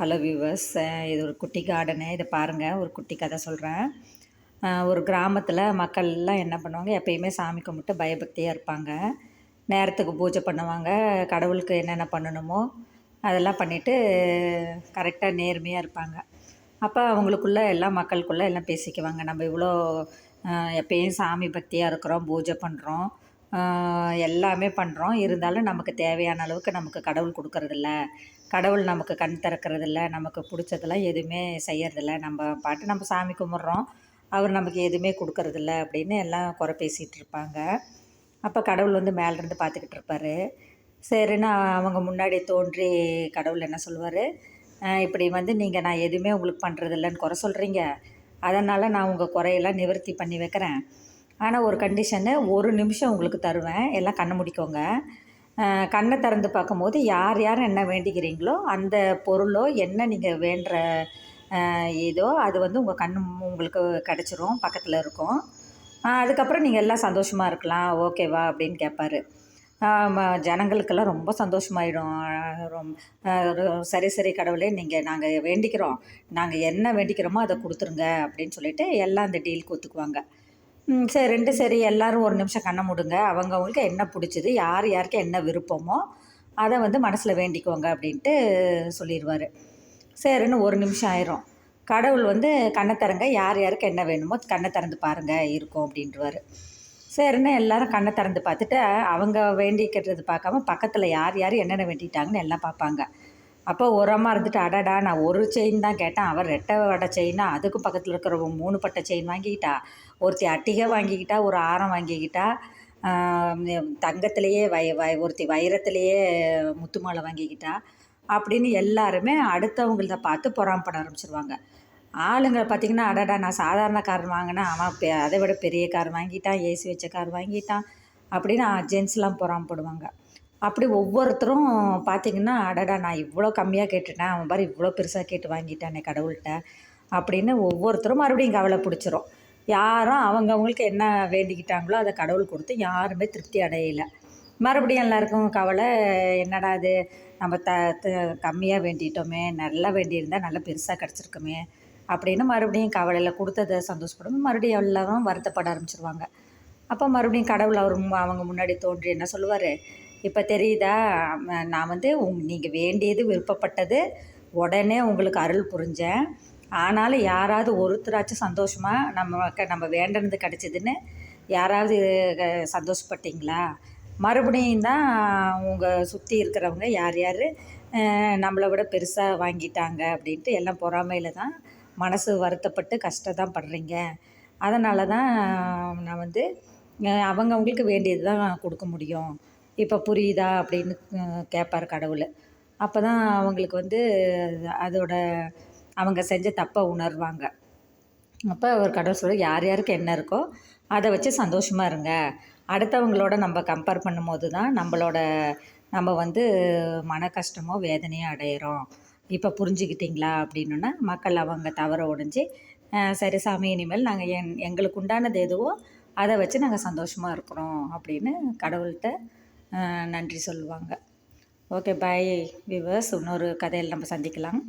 Hello viewers இது ஒரு குட்டி கார்டனு இதை பாருங்கள் ஒரு குட்டி கதை சொல்கிறேன் ஒரு கிராமத்தில் மக்கள் எல்லாம் என்ன பண்ணுவாங்க எப்பயுமே சாமி கும்பிட்டு பயபக்தியாக இருப்பாங்க. நேரத்துக்கு பூஜை பண்ணுவாங்க கடவுளுக்கு என்னென்ன பண்ணணுமோ அதெல்லாம் பண்ணிவிட்டு கரெக்டாக நேர்மையாக இருப்பாங்க. அப்போ அவங்களுக்குள்ளே எல்லாம் மக்களுக்குள்ளே எல்லாம் பேசிக்குவாங்க. நம்ம இவ்வளோ எப்பயும் சாமி பக்தியாக இருக்கிறோம் பூஜை பண்ணுறோம் எல்லாமே பண்ணுறோம் இருந்தாலும் நமக்கு தேவையான அளவுக்கு நமக்கு கடவுள் கொடுக்கறதில்ல. கடவுள் நமக்கு கண் திறக்கறதில்ல. நமக்கு பிடிச்சதெல்லாம் எதுவுமே செய்யறதில்ல. நம்ம பாட்டு நம்ம சாமி கும்பிட்றோம். அவர் நமக்கு எதுவுமே கொடுக்கறதில்ல அப்படின்னு எல்லாம் குறை பேசிகிட்டு இருப்பாங்க. அப்போ கடவுள் வந்து மேலேருந்து பார்த்துக்கிட்டு இருப்பார். சரின்னு அவங்க முன்னாடி தோன்றி கடவுள் என்ன சொல்லுவார்? இப்படி வந்து நீங்கள் நான் எதுவுமே உங்களுக்கு பண்ணுறதில்லன்னு குறை சொல்கிறீங்க அதனால் நான் உங்கள் குறையெல்லாம் நிவர்த்தி பண்ணி வைக்கிறேன். ஆனால் ஒரு கண்டிஷனு ஒரு நிமிஷம் உங்களுக்கு தருவேன். எல்லாம் கண்ணை முடிக்கோங்க. கண்ணை திறந்து பார்க்கும்போது யார் யார் என்ன வேண்டிக்கிறீங்களோ அந்த பொருளோ என்ன நீங்கள் வேண்டுற ஏதோ அது வந்து உங்கள் கண் உங்களுக்கு கிடச்சிரும் பக்கத்தில் இருக்கும். அதுக்கப்புறம் நீங்கள் எல்லாம் சந்தோஷமாக இருக்கலாம். ஓகேவா? அப்படின்னு கேட்பாரு ஜனங்களுக்கெல்லாம் ரொம்ப சந்தோஷமாயிடும். ரொம் சரி சரி கடவுளே நீங்கள் நாங்கள் வேண்டிக்கிறோம். நாங்கள் என்ன வேண்டிக்கிறோமோ அதை கொடுத்துருங்க அப்படின்னு சொல்லிட்டு எல்லாம் அந்த டீலுக்கு ஒத்துக்குவாங்க சரி ரெண்டு சரி. எல்லோரும் ஒரு நிமிஷம் கண்ணை முடுங்க. அவங்கவுங்களுக்கு என்ன பிடிச்சிது யார் யாருக்கு என்ன விருப்பமோ அதை வந்து மனசில் வேண்டிக்கோங்க அப்படின்ட்டு சொல்லிடுவார் சரின்னு ஒரு நிமிஷம் ஆயிரும். கடவுள் வந்து கண்ணை திறங்க யார் யாருக்கு என்ன வேணுமோ கண்ணை திறந்து பாருங்கள் இருக்கும் அப்படின்றவார். சரின்னு எல்லாரும் கண்ணை திறந்து பார்த்துட்டு அவங்க வேண்டிக்கிறது பார்க்காம பக்கத்தில் யார் யார் என்னென்ன வேண்டிட்டாங்கன்னு எல்லாம் பார்ப்பாங்க. அப்போ உரமாக இருந்துட்டு அடடா நான் ஒரு செயின் தான் கேட்டேன். அவர் ரெட்டை வடை செயின்னா அதுக்கு பக்கத்தில் இருக்கிறவங்க மூணு பட்டை செயின் வாங்கிக்கிட்டா. ஒருத்தி அட்டிகை வாங்கிக்கிட்டா ஒரு ஆரம் வாங்கிக்கிட்டா. தங்கத்திலேயே வை வை ஒருத்தி வைரத்திலேயே முத்து மாலை வாங்கிக்கிட்டா. அப்படின்னு எல்லாருமே அடுத்தவங்கள பார்த்து பொறாமப்பட ஆரம்பிச்சிருவாங்க. ஆளுங்களை பார்த்திங்கன்னா அடடா நான் சாதாரண கார் வாங்கினேன். அவன் அதை விட பெரிய கார் வாங்கிட்டான். ஏசி வச்ச கார் வாங்கிட்டான். அப்படின்னு ஜென்ஸ்லாம் பொறாமப்படுவாங்க அப்படி ஒவ்வொருத்தரும் பார்த்திங்கன்னா அடடா நான் இவ்வளோ கம்மியாக கேட்டுட்டேன். அவன் பாரு இவ்வளோ பெருசாக கேட்டு வாங்கிட்டானே கடவுள்கிட்ட அப்படின்னு ஒவ்வொருத்தரும் மறுபடியும் கவலை பிடிச்சிரும். யாரும் அவங்கவுங்களுக்கு என்ன வேண்டிக்கிட்டாங்களோ அதை கடவுள் கொடுத்து யாருமே திருப்தி அடையலை. மறுபடியும் எல்லாருக்கும் கவலை என்னடா இது? நம்ம த கம்மியாக வேண்டிட்டோமே நல்லா வேண்டியிருந்தால் நல்லா பெருசாக கிடச்சிருக்குமே அப்படின்னு மறுபடியும் கவலையில் கொடுத்ததை சந்தோஷப்படும். மறுபடியும் எல்லாரும் வருத்தப்பட ஆரம்பிச்சிருவாங்க. அப்போ மறுபடியும் கடவுள் அவர் அவங்க முன்னாடி தோன்றி என்ன சொல்லுவார்? இப்போ தெரியுதா? நான் வந்து உங் நீங்கள் வேண்டியது விருப்பப்பட்டது உடனே உங்களுக்கு அருள் புரிஞ்சேன். ஆனாலும் யாராவது ஒருத்தராச்சும் சந்தோஷமாக நம்ம நம்ம வேண்டனது கிடச்சிதுன்னு யாராவது சந்தோஷப்பட்டீங்களா? மறுபடியும் தான் உங்கள் சுற்றி இருக்கிறவங்க யார் யார் நம்மளை விட பெருசாக வாங்கிட்டாங்க அப்படின்ட்டு எல்லாம் பொறாமையில் தான் மனசு வருத்தப்பட்டு கஷ்டம் தான் படுறீங்க. அதனால தான் நான் வந்து அவங்கவுங்களுக்கு வேண்டியது தான் கொடுக்க முடியும். இப்போ புரியுதா அப்படின்னு கேட்பார் கடவுள். அப்போ தான் அவங்களுக்கு வந்து அதோட அவங்க செஞ்ச தப்பை உணர்வாங்க. அப்போ அவர் கடவுள் சொல்ல யார் யாருக்கு என்ன இருக்கோ அதை வச்சு சந்தோஷமாக இருங்க. அடுத்தவங்களோட நம்ம கம்பேர் பண்ணும்போது தான் நம்மளோட நம்ம வந்து மன கஷ்டமோ வேதனையோ அடையிறோம். இப்போ புரிஞ்சுக்கிட்டிங்களா அப்படின்னா மக்கள் அவங்க தவற உடைஞ்சி சரி சாமி இனிமேல் நாங்கள் என் எங்களுக்கு உண்டானது எதுவோ அதை வச்சு நாங்கள் சந்தோஷமாக இருக்கிறோம் அப்படின்னு கடவுள்கிட்ட நன்றி சொல்லுவாங்க. ஓகே பாய் விவர்ஸ் இன்னொரு கதையில் நம்ம சந்திக்கலாம்.